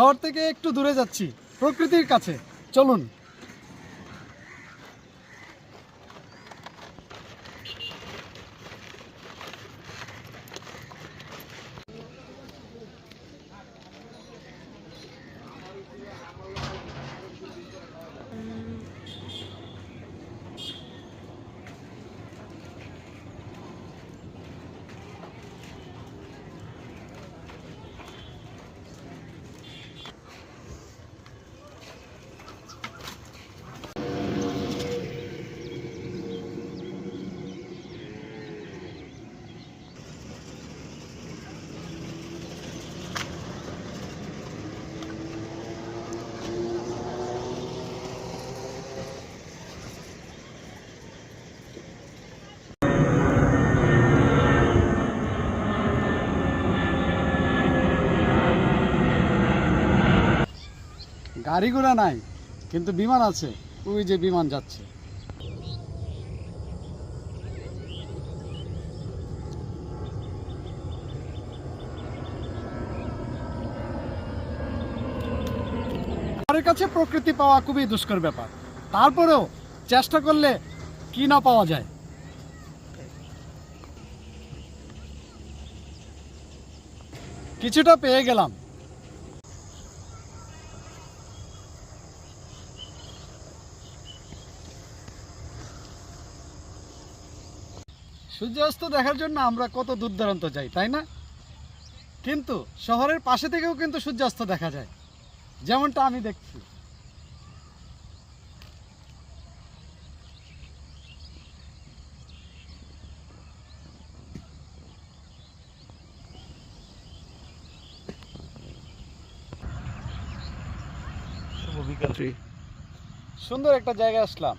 শহর থেকে একটু দূরে যাচ্ছি প্রকৃতির কাছে। চলুন। গাড়ি ঘোড়া নাই, কিন্তু বিমান আছে। ওই যে বিমান যাচ্ছে। কাছে প্রকৃতি পাওয়া খুবই দুষ্কর ব্যাপার। তারপরেও চেষ্টা করলে কি না পাওয়া যায়? কিছুটা পেয়ে গেলাম। সূর্যাস্ত দেখার জন্য আমরা কত দূর দূরান্ত যাই তাই না? কিন্তু শহরের পাশে থেকেও কিন্তু সূর্যাস্ত দেখা যায় যেমনটা আমি দেখছি। সুন্দর একটা জায়গায় আসলাম।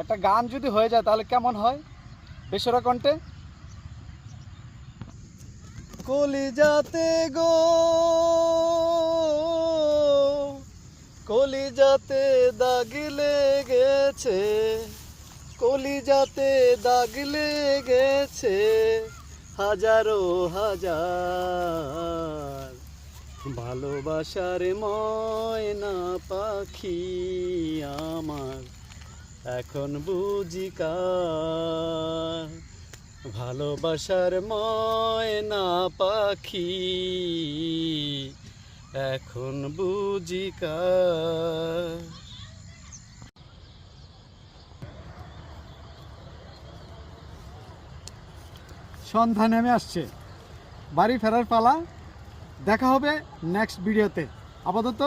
একটা গান যদি হয়ে যায় তাহলে কেমন হয়? বেসরা কণ্ঠে। কলিজাতে গো, কলিজাতে দাগ লেগেছে, কলিজাতে দাগ লেগেছে, হাজারো হাজার। ভালোবাসার ময়না পাখি আমার এখন বুঝি কার ভালোবাসার ময়না পাখি। এখন বুঝি সন্ধ্যা নেমে আসছে। বাড়ি ফেরার পালা। দেখা হবে নেক্সট ভিডিওতে আপাতত